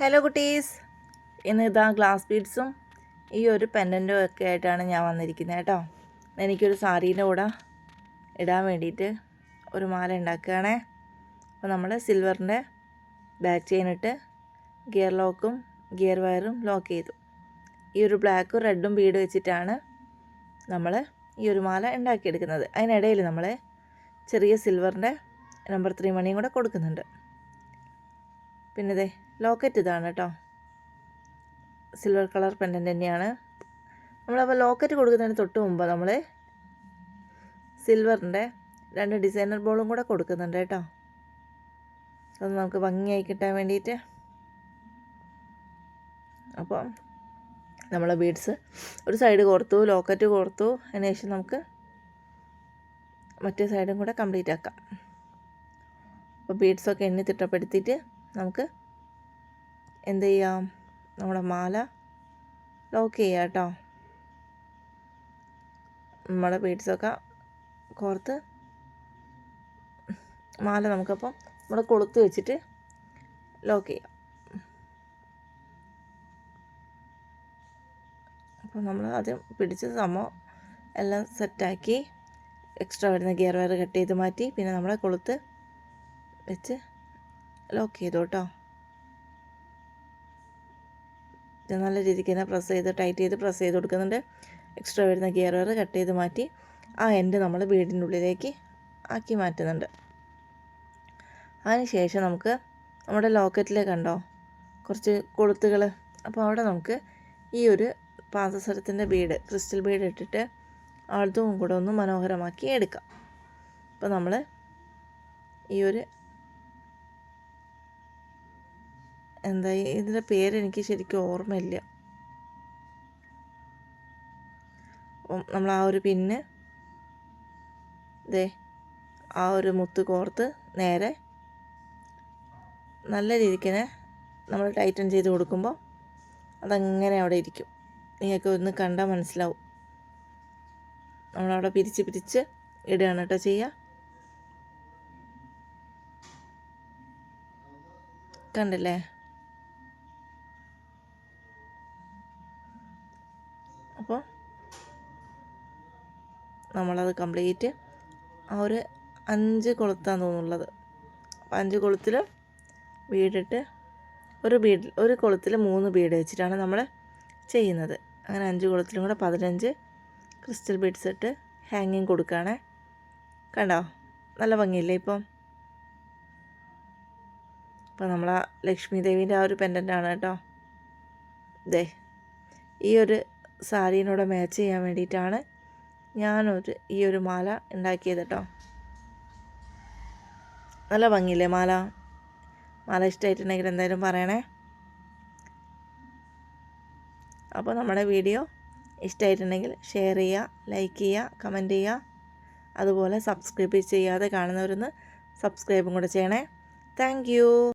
Hello കുട്ടീസ്. ഇന്ന് ഇതാ glass ബീഡ്സും ഈ ഒരു പെൻഡന്റും ഒക്കെ ആയിട്ടാണ് ഞാൻ വന്നിരിക്കുന്നത് കേട്ടോ. എനിക്കൊരു സാരീന്റെ കൂടെ ഇടാൻ വേണ്ടിയിട്ട് ഒരു മാല ഉണ്ടാക്കുകയാണേ അപ്പോൾ നമ്മൾ സിൽവറിന്റെ ബാക്ക് ചെയിൻ ഇട്ട് ഗിയർ ലോക്കും ഗിയർ വയറും ലോക്ക് ചെയ്തു. ഈ ഒരു ബ്ലാക്കും റെഡും ബീഡ് വെച്ചിട്ടാണ് നമ്മൾ ഈ ഒരു മാല ഉണ്ടാക്കിയെടുക്കുന്നത് അതിനിടയിൽ നമ്മൾ ചെറിയ സിൽവറിന്റെ നമ്പർ ത്രീ മണിയും കൂടെ കൊടുക്കുന്നുണ്ട്. പിന്നെ ലോക്കറ്റ് ഇതാണ് കേട്ടോ. സിൽവർ കളർ പെൻഡന്റ് തന്നെയാണ്. നമ്മളപ്പോൾ ലോക്കറ്റ് കൊടുക്കുന്നതിന് തൊട്ട് മുമ്പ് നമ്മൾ സിൽവറിന്റെ രണ്ട് ഡിസൈനർ ബോളും കൂടെ കൊടുക്കുന്നുണ്ട് കേട്ടോ. അത് നമുക്ക് ഭംഗിയായി കിട്ടാൻ വേണ്ടിയിട്ട്. അപ്പോൾ നമ്മൾ ബീഡ്സ് ഒരു സൈഡ് കോർത്തു ലോക്കറ്റ് കോർത്തു. അതിന് ശേഷം നമുക്ക് മറ്റേ സൈഡും കൂടെ കംപ്ലീറ്റ് ആക്കാം. അപ്പോൾ ബീഡ്സൊക്കെ എണ്ണി തിട്ടപ്പെടുത്തിയിട്ട് നമുക്ക് എന്ത് ചെയ്യാം? നമ്മുടെ മാല ലോക്ക് ചെയ്യാം കേട്ടോ നമ്മുടെ ബീഡ്സൊക്കെ കോർത്ത് മാല നമുക്കപ്പം നമ്മുടെ കൊളുത്ത് വെച്ചിട്ട് ലോക്ക് ചെയ്യാം. അപ്പോൾ നമ്മൾ ആദ്യം പിടിച്ച സംഭവം എല്ലാം സെറ്റാക്കി എക്സ്ട്രാ വരുന്ന ഗിയർ വയർ കട്ട് ചെയ്ത് മാറ്റി പിന്നെ നമ്മളെ കൊളുത്ത് വെച്ച് ലോക്ക് ചെയ്തു കേട്ടോ ഇത് നല്ല രീതിക്ക് തന്നെ പ്രസ് ചെയ്ത് ടൈറ്റ് ചെയ്ത് പ്രസ് ചെയ്ത് കൊടുക്കുന്നുണ്ട്. എക്സ്ട്രാ വരുന്ന ഗിയർ വയർ കട്ട് ചെയ്ത് മാറ്റി ആ എൻഡ് നമ്മൾ വീടിന്റെ ഉള്ളിലേക്ക് ആക്കി മാറ്റുന്നുണ്ട്. അതിന് ശേഷം നമുക്ക് നമ്മുടെ ലോക്കറ്റിൽ കണ്ടോ? കുറച്ച് കൊളുത്തുകൾ അപ്പോൾ അവിടെ നമുക്ക് ഈ ഒരു പാദസരത്തിന്റെ ബീഡ് ക്രിസ്റ്റൽ ബീഡ് ഇട്ടിട്ട് അതും കൂടെ ഒന്ന് മനോഹരമാക്കി എടുക്കാം. അപ്പോൾ നമ്മൾ ഈ ഒരു എന്താ ഇതിന്റെ പേരെനിക്ക് ശരിക്കും ഓർമ്മയില്ല. നമ്മൾ ആ ഒരു പിന്ന് ദേ ആ ഒരു മുത്ത് കോർത്ത് നേരെ നല്ല രീതിക്ക് നമ്മൾ ടൈറ്റൻ ചെയ്ത് കൊടുക്കുമ്പോൾ അതങ്ങനെ അവിടെ ഇരിക്കും. നിങ്ങൾക്ക് ഒന്ന് കണ്ടാൽ മനസ്സിലാവും. നമ്മളവിടെ പിരിച്ച് പിരിച്ച് ഇടുകയാണ് കേട്ടോ ചെയ്യുക. കണ്ടില്ലേ? നമ്മളത് കംപ്ലീറ്റ് ആ ഒരു അഞ്ച് കൊളുത്താന്ന് തോന്നുന്നുള്ളത് അപ്പോൾ അഞ്ച് കൊളുത്തിൽ വീടിട്ട് ഒരു ബീഡിൽ ഒരു കൊളുത്തിൽ മൂന്ന് ബീഡ് വെച്ചിട്ടാണ് നമ്മൾ ചെയ്യുന്നത്. അങ്ങനെ അഞ്ച് കൊളുത്തിലും കൂടെ പതിനഞ്ച് ക്രിസ്റ്റൽ ബീഡ്സ് ഇട്ട് ഹാങ്ങിങ് കൊടുക്കുകയാണേ. കണ്ടോ? നല്ല ഭംഗിയില്ലേ ഇപ്പം? അപ്പോൾ നമ്മൾ ആ ലക്ഷ്മി ദേവീന്റെ ആ ഒരു പെൻഡന്റാണ് കേട്ടോ. ദേ ഈ ഒരു സാരീനോട് മാച്ച് ചെയ്യാൻ വേണ്ടിയിട്ടാണ് ഞാനൊരു ഈ ഒരു മാല ഉണ്ടാക്കിയത് കേട്ടോ നല്ല ഭംഗിയില്ലേ മാല? മാല ഇഷ്ടമായിട്ടുണ്ടെങ്കിൽ എന്തായാലും പറയണേ. അപ്പോൾ നമ്മുടെ വീഡിയോ ഇഷ്ടമായിട്ടുണ്ടെങ്കിൽ ഷെയർ ചെയ്യുക ലൈക്ക് ചെയ്യുക കമന്റ് ചെയ്യുക. അതുപോലെ സബ്സ്ക്രൈബ് ചെയ്യാതെ കാണുന്നവരൊന്ന് സബ്സ്ക്രൈബും കൂടെ ചെയ്യണേ. താങ്ക്